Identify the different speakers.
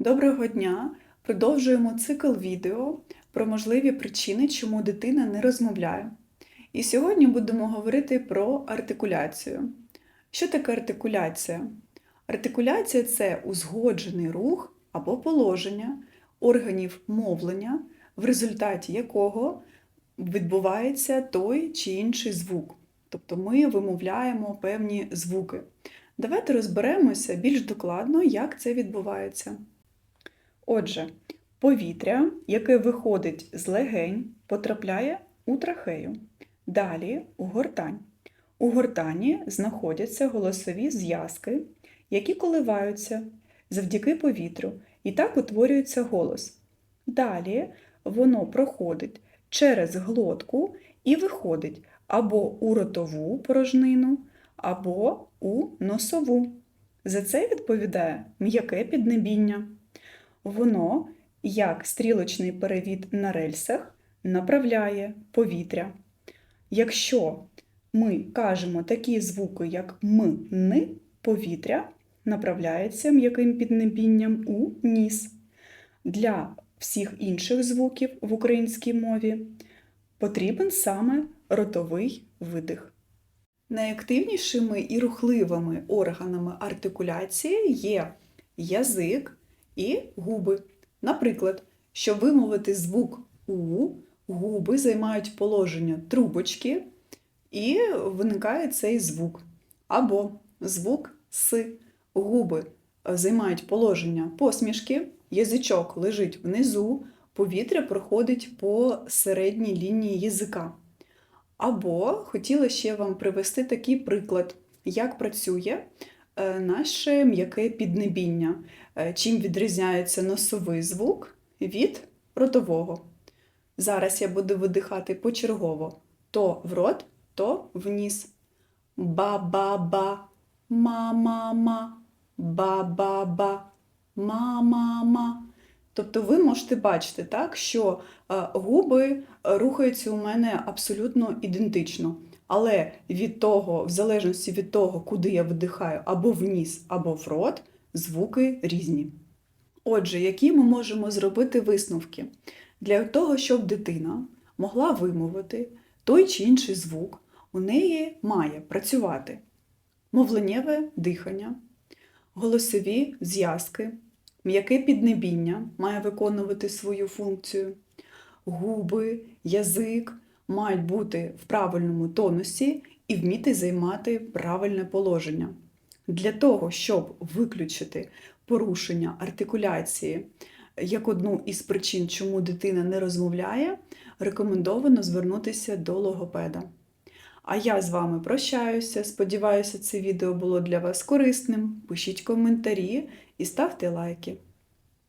Speaker 1: Доброго дня! Продовжуємо цикл відео про можливі причини, чому дитина не розмовляє. І сьогодні будемо говорити про артикуляцію. Що таке артикуляція? Артикуляція це узгоджений рух або положення органів мовлення, в результаті якого відбувається той чи інший звук. Тобто ми вимовляємо певні звуки. Давайте розберемося більш докладно, як це відбувається. Отже, повітря, яке виходить з легень, потрапляє у трахею. Далі у гортань. У гортані знаходяться голосові зв'язки, які коливаються завдяки повітрю, і так утворюється голос. Далі воно проходить через глотку і виходить або у ротову порожнину, або у носову. За це відповідає м'яке піднебіння. Воно, як стрілочний перевід на рельсах, направляє повітря. Якщо ми кажемо такі звуки, як м, н, повітря направляється м'яким піднебінням у ніс. Для всіх інших звуків в українській мові потрібен саме ротовий видих. Найактивнішими і рухливими органами артикуляції є язик і губи. Наприклад, щоб вимовити звук У, губи займають положення трубочки і виникає цей звук. Або звук С. Губи займають положення посмішки, язичок лежить внизу, повітря проходить по середній лінії язика. Або хотіла ще вам привести такий приклад, як працює е, наше м'яке піднебіння, Е, чим відрізняється носовий звук від ротового. Зараз я буду видихати почергово то в рот, то в ніс. Ба-ба-ба, ма-ма-ма, ба-ба-ба, ма-ма-ма. Тобто ви можете бачити, так, що е, губи рухаються у мене абсолютно ідентично. Але від того, в залежності від того, куди я видихаю, або в ніс, або в рот, звуки різні. Отже, які ми можемо зробити висновки? Для того, щоб дитина могла вимовити той чи інший звук, у неї має працювати мовленнєве дихання, голосові зв'язки, м'яке піднебіння має виконувати свою функцію, губи, язик мають бути в правильному тонусі і вміти займати правильне положення. Для того, щоб виключити порушення артикуляції як одну із причин, чому дитина не розмовляє, рекомендовано звернутися до логопеда. А я з вами прощаюся. Сподіваюся, це відео було для вас корисним. Пишіть коментарі і ставте лайки.